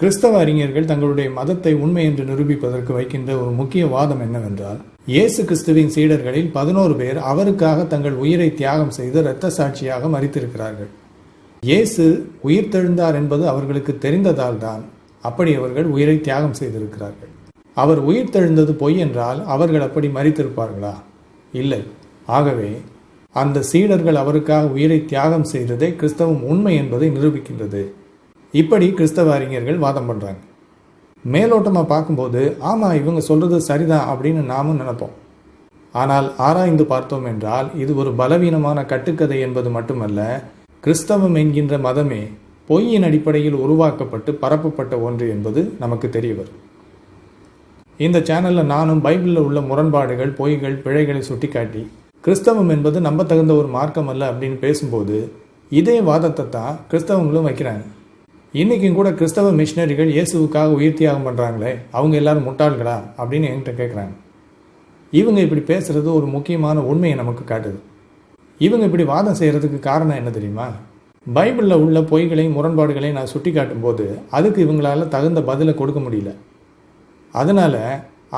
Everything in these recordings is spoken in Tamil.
கிறிஸ்தவ அறிஞர்கள் தங்களுடைய மதத்தை உண்மை என்று நிரூபிப்பதற்கு வைக்கின்ற ஒரு முக்கிய வாதம் என்னவென்றால் இயேசு கிறிஸ்துவின் சீடர்களில் பதினோரு பேர் அவருக்காக தங்கள் உயிரை தியாகம் செய்து இரத்த சாட்சியாக மறித்திருக்கிறார்கள் இயேசு உயிர்த்தெழுந்தார் என்பது அவர்களுக்கு தெரிந்ததால் தான் அப்படி அவர்கள் உயிரை தியாகம் செய்திருக்கிறார்கள். அவர் உயிர்த்தெழுந்தது பொய் என்றால் அவர்கள் அப்படி மறித்திருப்பார்களா இல்லை. ஆகவே அந்த சீடர்கள் அவருக்காக உயிரை தியாகம் செய்ததே கிறிஸ்தவம் உண்மை என்பதை நிரூபிக்கின்றது. இப்படி கிறிஸ்தவ அறிஞர்கள் வாதம் பண்ணுறாங்க மேலோட்டமாக பார்க்கும்போது ஆமாம் இவங்க சொல்கிறது சரிதான் அப்படின்னு நாமும் நினைப்போம். ஆனால் ஆராய்ந்து பார்த்தோம் என்றால் இது ஒரு பலவீனமான கட்டுக்கதை என்பது மட்டுமல்ல கிறிஸ்தவம் என்கின்ற மதமே பொய்யின் அடிப்படையில் உருவாக்கப்பட்டு பரப்பப்பட்ட ஒன்று என்பது நமக்கு தெரிய வரும். இந்த சேனலில் நானும் பைபிளில் உள்ள முரண்பாடுகள் பொய்கள் பிழைகளை சுட்டிக்காட்டி கிறிஸ்தவம் என்பது நம்பத்தகுந்த ஒரு மார்க்கம் அல்ல அப்படின்னு பேசும்போது இதே வாதத்தை தான் கிறிஸ்தவங்களும் வைக்கிறாங்க. இன்றைக்கும் கூட கிறிஸ்தவ மிஷினரிகள் இயேசுவுக்காக உயிர் தியாகம் பண்ணுறாங்களே அவங்க எல்லாரும் முட்டாள்களா? அப்படின்னு என்கிட்ட கேட்குறாங்க இவங்க இப்படி பேசுகிறது ஒரு முக்கியமான உண்மையை நமக்கு காட்டுது. இவங்க இப்படி வாதம் செய்கிறதுக்கு காரணம் என்ன தெரியுமா? பைபிளில் உள்ள பொய்களையும் முரண்பாடுகளையும் நான் சுட்டி காட்டும்போது அதுக்கு இவங்களால் தகுந்த பதிலை கொடுக்க முடியல. அதனால்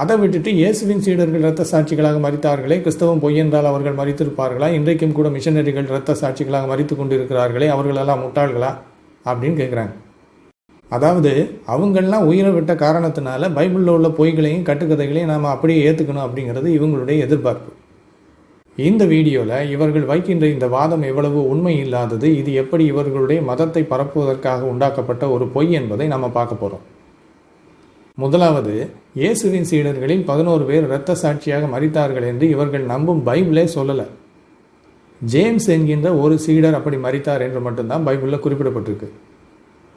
அதை விட்டுட்டு இயேசுவின் சீடர்கள் இரத்த சாட்சிகளாக மறித்தார்களே கிறிஸ்தவம் பொய் என்றால் அவர்கள் மறித்திருப்பார்களா இன்றைக்கும் கூட மிஷனரிகள் இரத்த சாட்சிகளாக மறித்து கொண்டிருக்கிறார்களே அவர்களெல்லாம் முட்டாள்களா? அப்படின்னு கேட்குறாங்க அதாவது அவங்கெல்லாம் உயிரை விட்ட காரணத்தினால பைபிளில் உள்ள பொய்களையும் கட்டுக்கதைகளையும் நாம் அப்படியே ஏற்றுக்கணும் அப்படிங்கிறது இவங்களுடைய எதிர்பார்ப்பு. இந்த வீடியோவில் இவர்கள் வைக்கின்ற இந்த வாதம் எவ்வளவு உண்மை இல்லாதது இது எப்படி இவர்களுடைய மதத்தை பரப்புவதற்காக உண்டாக்கப்பட்ட ஒரு பொய் என்பதை நம்ம பார்க்க போகிறோம் முதலாவது இயேசுவின் சீடர்களில் பதினோரு பேர் இரத்த சாட்சியாக மறித்தார்கள் என்று இவர்கள் நம்பும் பைபிளே சொல்லலை. ஜேம்ஸ் என்கின்ற ஒரு சீடர் அப்படி மறித்தார் என்று மட்டும்தான் பைபிளில் குறிப்பிடப்பட்டிருக்கு.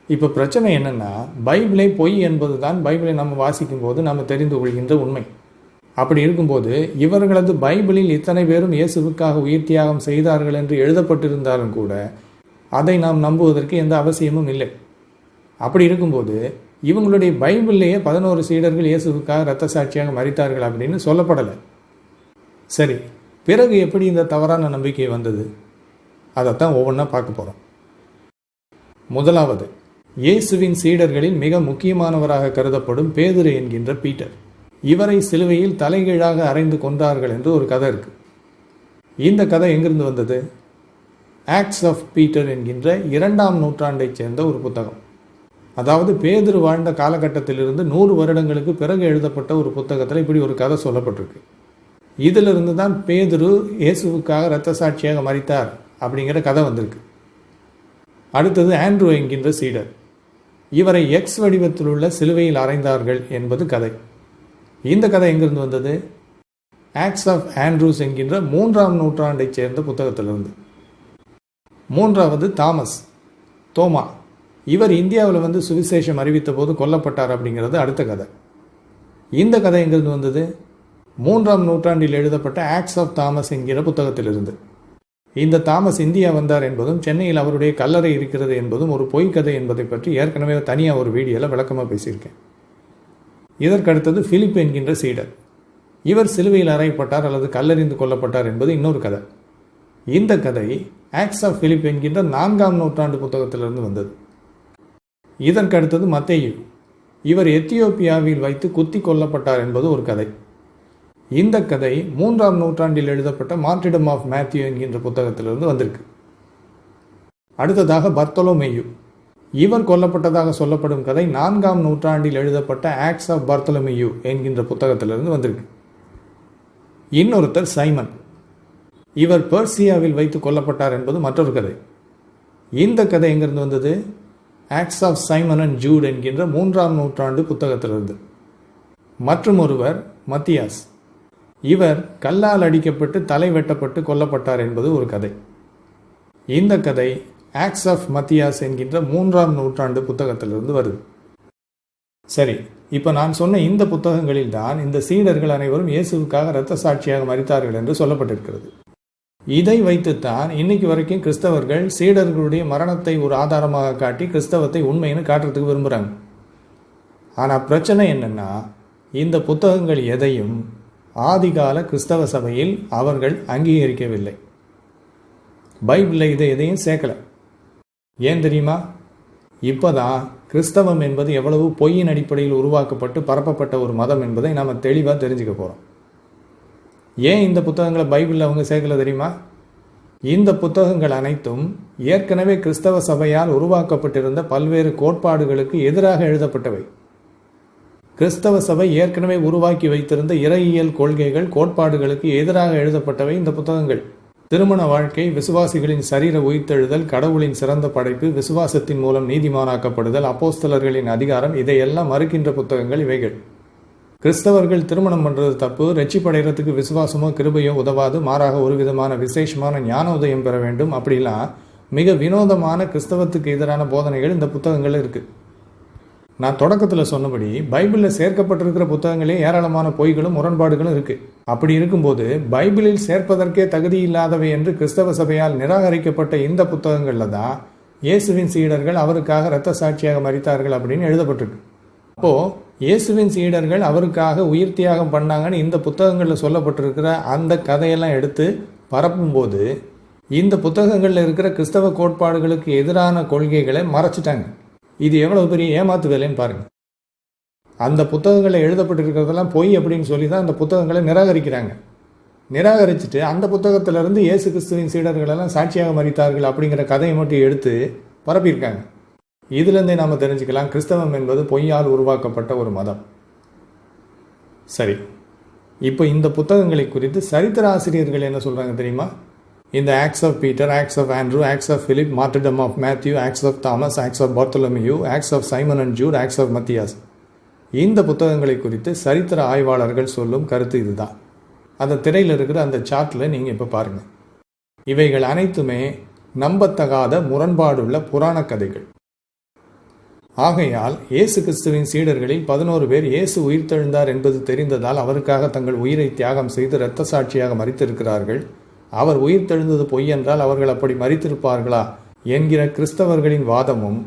இப்போ பிரச்சனை என்னென்னா பைபிளை பொய் என்பது தான் பைபிளை நம்ம வாசிக்கும் போது நம்ம தெரிந்து கொள்கின்ற உண்மை. அப்படி இருக்கும்போது இவர்களது பைபிளில் இத்தனை பேரும் இயேசுவுக்காக உயிர் தியாகம் செய்தார்கள் என்று எழுதப்பட்டிருந்தாலும் கூட அதை நாம் நம்புவதற்கு எந்த அவசியமும் இல்லை. அப்படி இருக்கும்போது இவங்களுடைய பைபிள்லேயே பதினோரு சீடர்கள் இயேசுவுக்காக இரத்த சாட்சியாக மறித்தார்கள் அப்படின்னு சொல்லப்படலை. சரி பிறகு எப்படி இந்த தவறான நம்பிக்கை வந்தது? அதைத்தான் ஒவ்வொன்றா பார்க்க போகிறோம் முதலாவது இயேசுவின் சீடர்களில் மிக முக்கியமானவராக கருதப்படும் பேதுரு என்கின்ற பீட்டர். இவரை சிலுவையில் தலைகீழாக அரைந்து கொன்றார்கள் என்று ஒரு கதை இருக்கு. இந்த கதை எங்கிருந்து வந்தது? ஆக்ட்ஸ் ஆஃப் பீட்டர் என்கின்ற இரண்டாம் நூற்றாண்டைச் சேர்ந்த ஒரு புத்தகம். அதாவது பேதுரு வாழ்ந்த காலகட்டத்திலிருந்து நூறு வருடங்களுக்கு பிறகு எழுதப்பட்ட ஒரு புத்தகத்தில் இப்படி ஒரு கதை சொல்லப்பட்டிருக்கு. இதிலிருந்து தான் பேதுரு இயேசுவுக்காக இரத்த சாட்சியாக மறித்தார் அப்படிங்கிற கதை வந்திருக்கு. அடுத்தது ஆண்ட்ரூ என்கின்ற சீடர். இவரை எக்ஸ் வடிவத்தில் உள்ள சிலுவையில் அறைந்தார்கள் என்பது கதை. இந்த கதை எங்கிருந்து வந்தது? ஆக்ஸ் ஆஃப் ஆண்ட்ரூஸ் என்கின்ற மூன்றாம் நூற்றாண்டைச் சேர்ந்த புத்தகத்திலிருந்து. மூன்றாவது தாமஸ் தோமா. இவர் இந்தியாவில் வந்து சுவிசேஷம் அறிவித்த போது கொல்லப்பட்டார் அப்படிங்கிறது அடுத்த கதை. இந்த கதை எங்கிருந்து வந்தது? மூன்றாம் நூற்றாண்டில் எழுதப்பட்ட ஆக்ட்ஸ் ஆஃப் தாமஸ் என்கிற புத்தகத்திலிருந்து. இந்த தாமஸ் இந்தியா வந்தார் என்பதும் சென்னையில் அவருடைய கல்லறை இருக்கிறது என்பதும் ஒரு பொய் கதை என்பதை பற்றி ஏற்கனவே தனியாக ஒரு வீடியோவில் விளக்கமாக பேசியிருக்கேன். இதற்கடுத்தது பிலிப் என்கின்ற சீடர். இவர் சிலுவையில் அறையப்பட்டார் அல்லது கல்லறிந்து கொல்லப்பட்டார் என்பது இன்னொரு கதை. இந்த கதை ஆக்ஸ் ஆஃப் பிலிப் என்கின்ற நான்காம் நூற்றாண்டு புத்தகத்திலிருந்து வந்தது. இதற்கடுத்தது மத்தேயு. இவர் எத்தியோப்பியாவில் வைத்து குத்தி கொல்லப்பட்டார் என்பது ஒரு கதை. இந்த கதை மூன்றாம் நூற்றாண்டில் எழுதப்பட்ட மார்டிடம் ஆஃப் மேத்யூ என்கின்ற புத்தகத்திலிருந்து வந்திருக்கு. அடுத்ததாக பர்த்தலோமேயு. இவர் கொல்லப்பட்டதாக சொல்லப்படும் கதை நான்காம் நூற்றாண்டில் எழுதப்பட்ட ஆக்ஸ் ஆஃப் பர்த்தலோமேயு என்கின்ற புத்தகத்திலிருந்து வந்திருக்கு. இன்னொருத்தர் சைமன். இவர் பர்சியாவில் வைத்து கொல்லப்பட்டார் என்பது மற்றொரு கதை. இந்த கதை எங்கிருந்து வந்தது? Acts of Simon and Jude என்கின்ற மூன்றாம் நூற்றாண்டு புத்தகத்திலிருந்து. மற்றும் ஒருவர் மத்தியாஸ். இவர் கல்லால் அடிக்கப்பட்டு தலை வெட்டப்பட்டு கொல்லப்பட்டார் என்பது ஒரு கதை. இந்த கதை ஆக்ஸ் ஆஃப் மத்தியாஸ் என்கின்ற மூன்றாம் நூற்றாண்டு புத்தகத்திலிருந்து வருது. சரி இப்போ நான் சொன்ன இந்த புத்தகங்களில் தான் இந்த சீடர்கள் அனைவரும் இயேசுவுக்காக இரத்த சாட்சியாக மறித்தார்கள் என்று சொல்லப்பட்டிருக்கிறது. இதை வைத்துத்தான் இன்னைக்கு வரைக்கும் கிறிஸ்தவர்கள் சீடர்களுடைய மரணத்தை ஒரு ஆதாரமாக காட்டி கிறிஸ்தவத்தை உண்மைன்னு காட்டுறதுக்கு விரும்புகிறாங்க ஆனால் பிரச்சனை என்னென்னா இந்த புத்தகங்கள் எதையும் ஆதிகால கிறிஸ்தவ சபையில் அவர்கள் அங்கீகரிக்கவில்லை. பைபிளில் இதை எதையும் சேர்க்கலை. ஏன் தெரியுமா? இப்போ தான் கிறிஸ்தவம் என்பது எவ்வளவு பொய்யின் அடிப்படையில் உருவாக்கப்பட்டு பரப்பப்பட்ட ஒரு மதம் என்பதை நாம் தெளிவாக தெரிஞ்சுக்க போகிறோம் ஏன் இந்த புத்தகங்களை பைபிளில் அவங்க சேர்க்கல தெரியுமா? இந்த புத்தகங்கள் அனைத்தும் ஏற்கனவே கிறிஸ்தவ சபையால் உருவாக்கப்பட்டிருந்த பல்வேறு கோட்பாடுகளுக்கு எதிராக எழுதப்பட்டவை. கிறிஸ்தவ சபை ஏற்கனவே உருவாக்கி வைத்திருந்த இறையியல் கொள்கைகள் கோட்பாடுகளுக்கு எதிராக எழுதப்பட்டவை இந்த புத்தகங்கள். திருமண வாழ்க்கை விசுவாசிகளின் சரீர உயிர்த்தெழுதல் கடவுளின் சிறந்த படைப்பு விசுவாசத்தின் மூலம் நீதிமானாக்கப்படுதல் அப்போஸ்தலர்களின் அதிகாரம் இதையெல்லாம் மறுக்கின்ற புத்தகங்கள் இவைகள். கிறிஸ்தவர்கள் திருமணம் பண்ணுறது தப்பு ரெச்சிப்படைகிறதுக்கு விசுவாசமோ கிருபையோ உதவாது மாறாக ஒரு விதமான விசேஷமான ஞான உதயம் பெற வேண்டும் அப்படிலாம் மிக வினோதமான கிறிஸ்தவத்துக்கு எதிரான போதனைகள் இந்த புத்தகங்கள் இருக்குது நான் தொடக்கத்தில் சொன்னபடி பைபிளில் சேர்க்கப்பட்டிருக்கிற புத்தகங்களே ஏராளமான பொய்களும் முரண்பாடுகளும் இருக்குது அப்படி இருக்கும்போது பைபிளில் சேர்ப்பதற்கே தகுதி இல்லாதவை என்று கிறிஸ்தவ சபையால் நிராகரிக்கப்பட்ட இந்த புத்தகங்களில் தான் இயேசுவின் சீடர்கள் அவருக்காக இரத்த சாட்சியாக மறித்தார்கள் அப்படின்னு எழுதப்பட்டிருக்கு. அப்போது இயேசுவின் சீடர்கள் அவருக்காக உயிர் தியாகம் பண்ணாங்கன்னு இந்த புத்தகங்களில் சொல்லப்பட்டிருக்கிற அந்த கதையெல்லாம் எடுத்து பரப்பும்போது இந்த புத்தகங்களில் இருக்கிற கிறிஸ்தவ கோட்பாடுகளுக்கு எதிரான கொள்கைகளை மறைச்சிட்டாங்க. இது எவ்வளவு பெரிய ஏமாத்து வேலைன்னு பாருங்க. அந்த புத்தகங்களில் எழுதப்பட்டிருக்கிறதெல்லாம் பொய் அப்படின்னு சொல்லி தான் அந்த புத்தகங்களை நிராகரிக்கிறாங்க. நிராகரிச்சுட்டு அந்த புத்தகத்திலிருந்து இயேசு கிறிஸ்துவின் சீடர்கள் எல்லாம் சாட்சியாக மறித்தார்கள் அப்படிங்கிற கதையை மட்டும் எடுத்து பரப்பியிருக்காங்க. இதுலேருந்தே நாம் தெரிஞ்சுக்கலாம் கிறிஸ்தவம் என்பது பொய்யால் உருவாக்கப்பட்ட ஒரு மதம். சரி. இப்போ இந்த புத்தகங்களை குறித்து சரித்திர ஆசிரியர்கள் என்ன சொல்கிறாங்க தெரியுமா? இந்த acts of Peter acts of Andrew acts of Philip martyrdom of Matthew acts of Thomas acts of Bartholomew acts of Simon and Jude acts of Matthias இந்த புத்தகங்களை குறித்து சரித்திர ஆய்வாளர்கள் சொல்லும் கருத்து இதுதான். அந்த திரையில் இருக்கிற அந்த சார்ட்டில் நீங்கள் இப்போ பாருங்கள் இவைகள் அனைத்துமே நம்பத்தகாத முரண்பாடுள்ள புராண கதைகள். ஆகையால் இயேசு கிறிஸ்துவின் சீடர்களில் பதினோரு பேர் இயேசு உயிர்த்தெழுந்தார் என்பது தெரிந்ததால் அவருக்காக தங்கள் உயிரை தியாகம் செய்து இரத்த சாட்சியாக மறித்திருக்கிறார்கள் அவர் உயிர்த்தெழுந்தது பொய் என்றால் அவர்கள் அப்படி மறித்திருப்பார்களா? என்கிற கிறிஸ்தவர்களின் வாதமும்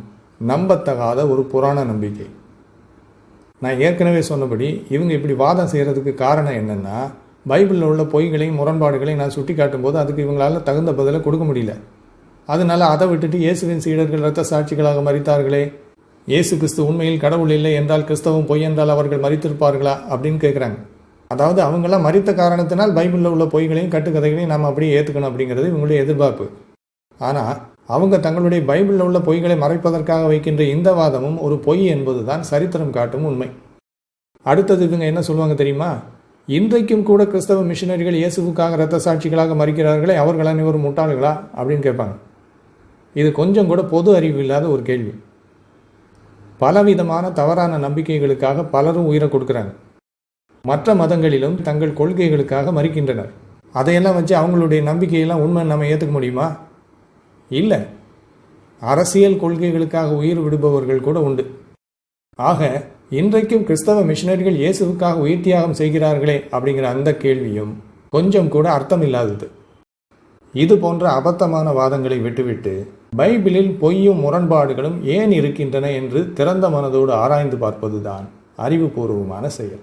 நம்பத்தகாத ஒரு புராண நம்பிக்கை. நான் ஏற்கனவே சொன்னபடி இவங்க இப்படி வாதம் செய்கிறதுக்கு காரணம் என்னென்னா பைபிளில் உள்ள பொய்களையும் முரண்பாடுகளையும் நான் சுட்டி காட்டும்போது அதுக்கு இவங்களால் தகுந்த பதிலை கொடுக்க முடியல. அதனால் அதை விட்டுட்டு இயேசுவின் சீடர்கள் இரத்த சாட்சிகளாக மறித்தார்களே இயேசு கிறிஸ்து உண்மையில் கடவுள் இல்லை என்றால் கிறிஸ்தவம் பொய் என்றால் அவர்கள் மறித்திருப்பார்களா அப்படின்னு கேட்குறாங்க அதாவது அவங்களாம் மறித்த காரணத்தினால் பைபிளில் உள்ள பொய்களையும் கட்டுக்கதைகளையும் நாம் அப்படியே ஏற்றுக்கணும் அப்படிங்கிறது இவங்களுடைய எதிர்பார்ப்பு. ஆனால் அவங்க தங்களுடைய பைபிளில் உள்ள பொய்களை மறைப்பதற்காக வைக்கின்ற இந்த வாதமும் ஒரு பொய் என்பதுதான் சரித்திரம் காட்டும் உண்மை. அடுத்தது இவங்க என்ன சொல்லுவாங்க தெரியுமா? இன்றைக்கும் கூட கிறிஸ்தவ மிஷினரிகள் இயேசுவுக்காக இரத்த சாட்சிகளாக மறிக்கிறார்களே அவர்கள் அனைவரும் முட்டாள்களா? அப்படின்னு கேட்பாங்க. இது கொஞ்சம் கூட பொது அறிவு இல்லாத ஒரு கேள்வி. பலவிதமான தவறான நம்பிக்கைகளுக்காக பலரும் உயிரை கொடுக்குறாங்க. மற்ற மதங்களிலும் தங்கள் கொள்கைகளுக்காக மறுக்கின்றனர். அதையெல்லாம் வச்சு அவங்களுடைய நம்பிக்கையெல்லாம் உண்மை நம்ம ஏற்றுக்க முடியுமா? இல்லை. அரசியல் கொள்கைகளுக்காக உயிர் விடுபவர்கள் கூட உண்டு. ஆக இன்றைக்கும் கிறிஸ்தவ மிஷினரிகள் இயேசுவுக்காக உயிர் தியாகம் செய்கிறார்களே அப்படிங்கிற அந்த கேள்வியும் கொஞ்சம் கூட அர்த்தம் இல்லாதது இது போன்ற அபத்தமான வாதங்களை விட்டுவிட்டு பைபிளில் பொய்யும் முரண்பாடுகளும் ஏன் இருக்கின்றன என்று திறந்த மனதோடு ஆராய்ந்து பார்ப்பதுதான் அறிவுபூர்வமான செயல்.